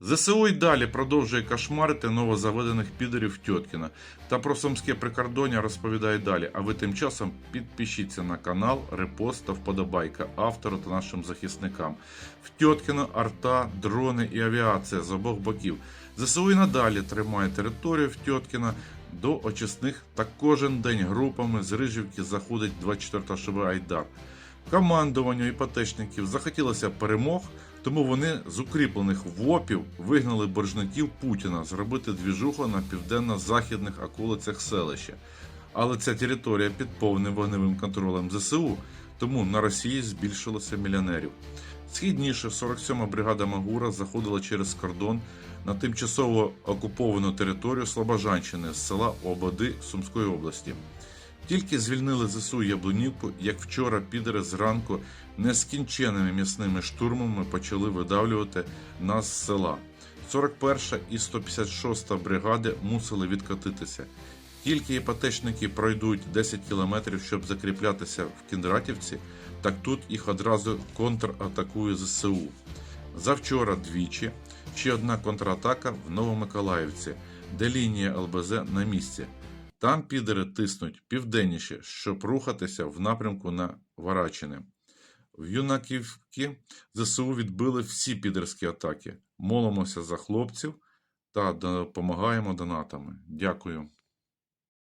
ЗСУ й далі продовжує кошмарити новозаведених підерів Тьоткіна. Та про сумське прикордоння розповідає далі. А ви тим часом підпишіться на канал, репост та вподобайка автору та нашим захисникам. В Тьоткіно арта, дрони і авіація з обох боків. ЗСУ і надалі тримає територію в Тьоткіна до очисних та кожен день групами з Рижівки заходить 24 ШБ Айдар. Командуванню іпотечників захотілося перемог, тому вони з укріплених ВОПів вигнали боржників Путіна зробити двіжуху на південно-західних околицях селища. Але ця територія під повним вогневим контролем ЗСУ, тому на Росії збільшилося мільйонерів. Східніше 47-ма бригада Магура заходила через кордон на тимчасово окуповану територію Слобожанщини з села Ободи Сумської області. Тільки звільнили ЗСУ Яблунівку, як вчора підери зранку нескінченними м'ясними штурмами почали видавлювати нас з села. 41 і 156 бригади мусили відкатитися. Тільки іпотечники пройдуть 10 кілометрів, щоб закріплятися в Кіндратівці, так тут їх одразу контратакує ЗСУ. Завчора двічі ще одна контратака в Новомиколаївці, де лінія ЛБЗ на місці. Там підери тиснуть південніше, щоб рухатися в напрямку на Варачини. В юнаківки ЗСУ відбили всі підерські атаки. Молимося за хлопців та допомагаємо донатами. Дякую.